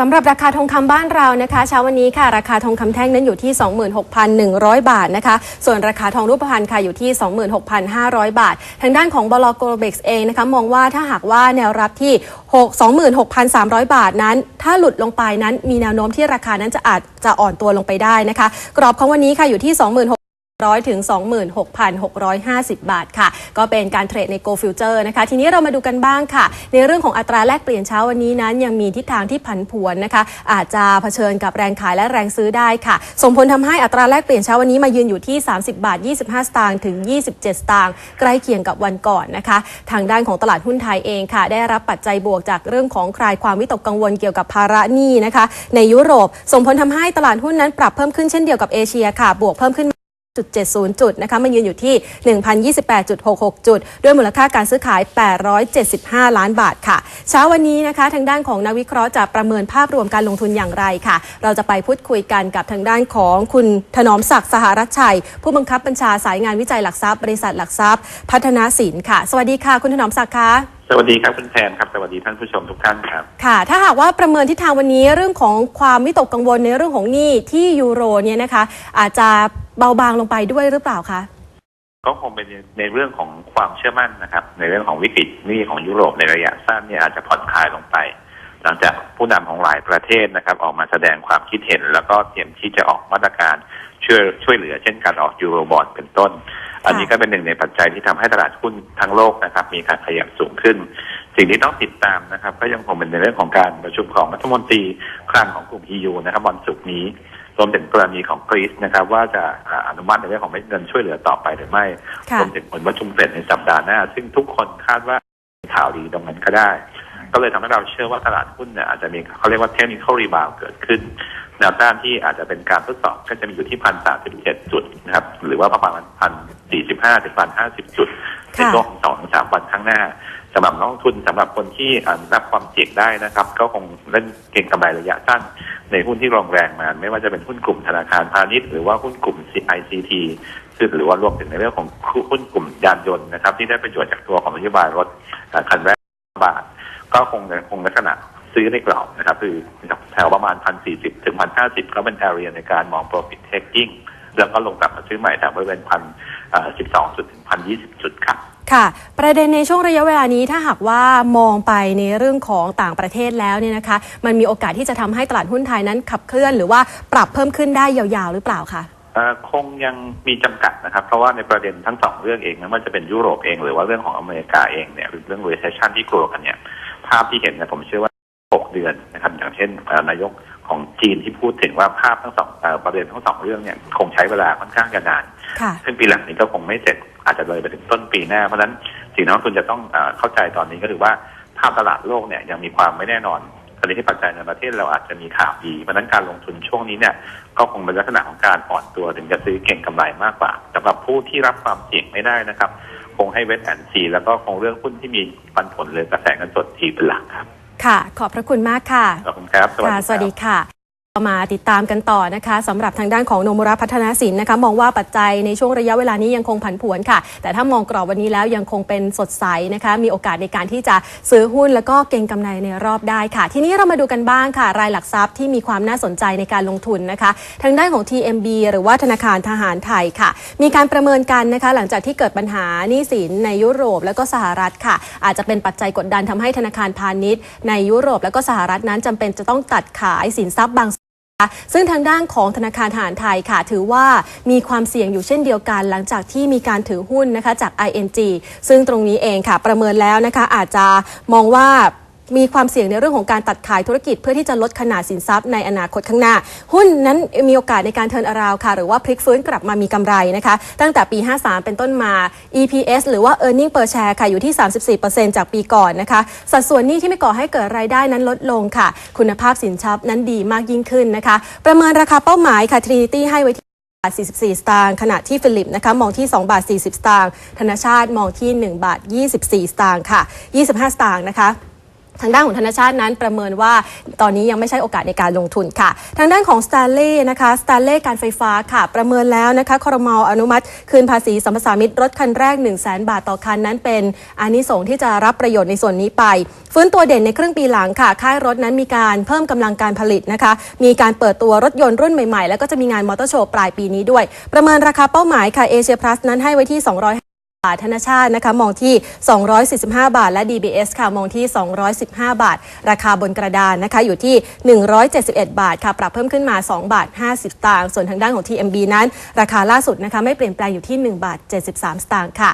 สำหรับราคาทองคำบ้านเรานะคะเช้าวันนี้ค่ะราคาทองคำแท่งนั้นอยู่ที่ 26,100 บาทนะคะ ส่วนราคาทองรูปพรรณค่ะอยู่ที่ 26,500 บาท ทางด้านของบลโกลเบ็กเองนะคะมองว่าถ้าหากว่าแนวรับที่ 26,300 บาทนั้น ถ้าหลุดลงไปนั้นมีแนวโน้มที่ราคานั้นจะอาจจะอ่อนตัวลงไปได้นะคะ กรอบของวันนี้ค่ะอยู่ที่ 26 ร้อยถึง26,650 บาทค่ะ ก็เป็นการเทรดในโกลฟิวเจอร์นะคะ ทีนี้เรามาดูกันบ้างค่ะ ในเรื่องของอัตราแลกเปลี่ยนเช้าวันนี้นั้น ยังมีทิศทางที่ผันผวนนะคะ อาจจะเผชิญกับแรงขายและแรงซื้อได้ค่ะ ส่งผลทำให้อัตราแลกเปลี่ยนเช้าวันนี้มายืนอยู่ที่ 30 บาท 25 สตางค์ถึง 27 สตางค์ใกล้เคียงกับวันก่อนนะคะ ทางด้านของตลาดหุ้นไทยเองค่ะ ได้รับปัจจัยบวกจากเรื่องของคลายความวิตกกังวลเกี่ยวกับภาระหนี้นะคะ ในยุโรป ส่งผลทำให้ตลาดหุ้นนั้นปรับเพิ่มขึ้นเช่นเดียวกับเอเชียค่ะ บวกเพิ่มขึ้น 0.70 จุดนะคะมายืนอยู่ที่ 1,028.66 จุด ด้วยมูลค่าการซื้อขาย 875 ล้านบาทค่ะ เช้าวันนี้นะคะ ทางด้านของนักวิเคราะห์จะประเมินภาพรวมการลงทุนอย่างไรค่ะ เราจะไปพูดคุยกันกับทางด้านของคุณถนอมศักดิ์สหรัชชัย ผู้บังคับบัญชาสายงานวิจัยหลักทรัพย์ บริษัทหลักทรัพย์ พัฒนาสินค่ะ สวัสดีค่ะ คุณถนอมศักดิ์คะสวัสดีครับคุณแทนครับสวัสดีท่านผู้ชมทุกท่านครับค่ะ ถ้าหากว่าประเมินทิศทางวันนี้เรื่องของความวิตกกังวลในเรื่องของหนี้ที่ยูโรเนี่ยนะคะอาจจะ เบาบางลงไปด้วยหรือเปล่าคะก็คงเป็นในเรื่องของความเชื่อมั่นนะครับ ในเรื่องของวิกฤตหนี้ของยุโรปในระยะสั้นเนี่ยอาจจะผ่อนคลายลงไป หลังจากผู้นำของหลายประเทศนะครับ ออกมาแสดงความคิดเห็น แล้วก็เตรียมที่จะออกมาตรการช่วยช่วยเหลือเช่นการออกยูโรบอลเป็นต้น อันนี้ก็เป็นหนึ่งในปัจจัยที่ทำให้ตลาดหุ้นทั้งโลกนะครับ มีการขยับสูงขึ้น สิ่งที่ต้องติดตามนะครับ ก็ยังคงเป็นในเรื่องของการประชุมของรัฐมนตรีคลังของกลุ่ม EU นะครับวันศุกร์นี้ รวมถึงกรณีของกรีซนะครับว่าจะอ่าอนุมัติในเรื่องของเม็ดเงินช่วยเหลือต่อไปหรือไม่ค่ะรวมถึงผลประชุมเฟดในสัปดาห์หน้า ซึ่งทุกคนคาดว่ามีข่าวดีตรงนั้นก็ได้ ก็เลยทำให้เราเชื่อว่าตลาดหุ้นเนี่ยอาจจะมีเขาเรียกว่าเทคนิคอลรีบาวเกิดขึ้นแนวต้านที่อาจจะเป็นการทดสอบก็จะมีอยู่ที่พันสามสิบเจ็ดจุดนะครับหรือว่าประมาณพันสี่สิบห้าถึงพันห้าสิบจุดในค่ะช่วงสองถึงสามวันข้างหน้า สำหรับนักลงทุนสำหรับคนที่รับความเสี่ยงได้นะครับ ก็คงเล่นเก็งกำไรระยะสั้นในหุ้นที่รองแรงมา ไม่ว่าจะเป็นหุ้นกลุ่มธนาคารพาณิชย์หรือว่าหุ้นกลุ่ม ICT ซึ่งหรือว่ารวมถึงในเรื่องของหุ้นกลุ่มยานยนต์นะครับ ที่ได้ประโยชน์จากตัวของนโยบายรถคันแรกบาท ก็คงคงลักษณะซื้อในกรอบนะครับ คือแถวประมาณพันสี่สิบถึงพันห้าสิบก็เป็น area ในการมอง profit taking แล้วก็ลงกลับมาซื้อใหม่แถวบริเวณพันสิบสองจุดถึงพันยี่สิบจุดครับ ค่ะ ประเด็นในช่วงระยะเวลานี้ถ้าหากว่ามองไปในเรื่องของต่างประเทศแล้วเนี่ยนะคะ มันมีโอกาสที่จะทำให้ตลาดหุ้นไทยนั้นขับเคลื่อน หรือว่าปรับเพิ่มขึ้นได้ยาวๆ หรือเปล่าคะคงยังมีจำกัดนะครับ เพราะว่าในประเด็นทั้งสองเรื่องเองไม่ว่าจะเป็นยุโรปเองหรือว่าเรื่องของอเมริกาเองเนี่ยเรื่อง recession ที่กลัวกันเนี่ยภาพที่เห็นเนี่ยผมเชื่อว่า 6 เดือนนะครับอย่างเช่นนายก ของจีนที่พูดถึงว่าภาพทั้งสองเอ่อประเด็นทั้งสองเรื่องเนี่ยคงใช้เวลาค่อนข้างจะนานค่ะซึ่งปีหลังนี้ก็คงไม่เสร็จอาจจะเลยไปถึงต้นปีหน้า เพราะฉะนั้นสิ่งที่นักลงทุนจะต้องเออเข้าใจตอนนี้ก็คือว่าภาพตลาดโลกเนี่ยยังมีความไม่แน่นอนตอนนี้ที่ปัจจัยในประเทศเราอาจจะมีข่าวดี เพราะฉะนั้นการลงทุนช่วงนี้เนี่ยก็คงเป็นลักษณะของการอ่อนตัวถึงจะซื้อเก่งกำไรมากกว่าสำหรับผู้ที่รับความเสี่ยงไม่ได้นะครับ คงให้เวทแอนซีแล้วก็คงเรื่องหุ้นที่มีปันผลหรือกระแสเงินสดทีเป็นหลักครับ ค่ะ ขอบพระคุณมากค่ะ ขอบคุณครับค่ะสวัสดีค่ะ มาติดตามกันต่อนะคะสำหรับทางด้านของโนมุระพัฒนาสินนะคะ มองว่าปัจจัยในช่วงระยะเวลานี้ยังคงผันผวนค่ะ แต่ถ้ามองกรอบวันนี้แล้วยังคงเป็นสดใสนะคะ มีโอกาสในการที่จะซื้อหุ้นแล้วก็เก็งกำไรในรอบได้ค่ะ ทีนี้เรามาดูกันบ้างค่ะ รายหลักทรัพย์ที่มีความน่าสนใจในการลงทุนนะคะ ทางด้านของ TMB หรือว่าธนาคารทหารไทยค่ะ มีการประเมินกันนะคะ หลังจากที่เกิดปัญหาหนี้สินในยุโรป แล้วก็สหรัฐค่ะ อาจจะเป็นปัจจัยกดดันทำให้ธนาคารพาณิชย์ ในยุโรป แล้วก็สหรัฐนั้นจำเป็นจะต้องตัดขายสินทรัพย์บาง ซึ่งทางด้านของธนาคารทหารไทยค่ะ ถือว่ามีความเสี่ยงอยู่เช่นเดียวกัน หลังจากที่มีการถือหุ้นนะคะจาก ING ซึ่งตรงนี้เองค่ะ ประเมินแล้วนะคะอาจจะมองว่า มีความเสี่ยงในเรื่องของการตัดขายธุรกิจ เพื่อที่จะลดขนาดสินทรัพย์ในอนาคตข้างหน้า หุ้นนั้นมีโอกาสในการเทินอราวค่ะ หรือว่าพลิกฟื้นกลับมามีกำไรนะคะ ตั้งแต่ปี 53 เป็นต้นมา EPS หรือว่า Earning per share ค่ะอยู่ที่ 34%จากปีก่อนนะคะ สัดส่วนหนี้ที่ไม่ก่อให้เกิดรายได้นั้นลดลงค่ะ คุณภาพสินทรัพย์นั้นดีมากยิ่งขึ้นนะคะ ประเมินราคาเป้าหมายค่ะ Trinity ให้ไว้ที่บาท44 สตางค์ขณะที่ฟิลิปนะคะมองที่ 2 บาท 40 สตางค์ธนชาติมองที่ 1 บาท 24 สตางค์ค่ะ 25 สตางค์นะคะ ทางด้านของธนชาตินั้นประเมินว่าตอนนี้ยังไม่ใช่โอกาสในการลงทุนค่ะ ทางด้านของ s t a r l e y นะคะ s t a r l e y การไฟฟ้าค่ะ ประเมินแล้วนะคะคอรมออนุมัติ คืนภาษีสัมปทานมิตรรถคันแรก 1 0 0 0 0แบาทต่อคันนั้นเป็นอานิสงส์ที่จะรับประโยชน์ในส่วนนี้ไป ฟื้นตัวเด่นในครึ่งปีหลังค่ะ ค่ายรถนั้นมีการเพิ่มกำลังการผลิตนะคะ มีการเปิดตัวรถยนต์รุ่นใหม่ๆ แล้วก็จะมีงานมอเตอร์โชว์ปลายปีนี้ด้วย ประเมินราคาเป้าหมายค่ะเอเชียพลัสนั้นให้ไว้ที่200าทธนชาตินะคะมองที่ 245 บาท และ DBS ค่ะมองที่ 215 บาท ราคาบนกระดานนะคะอยู่ที่ 171 บาทค่ะปรับเพิ่มขึ้นมา 2 บาท 50สตางค์ส่วนทางด้านของ TMB นั้น ราคาล่าสุดนะคะไม่เปลี่ยนแปลงอยู่ที่ 1 บาท 73 สตางค์ค่ะ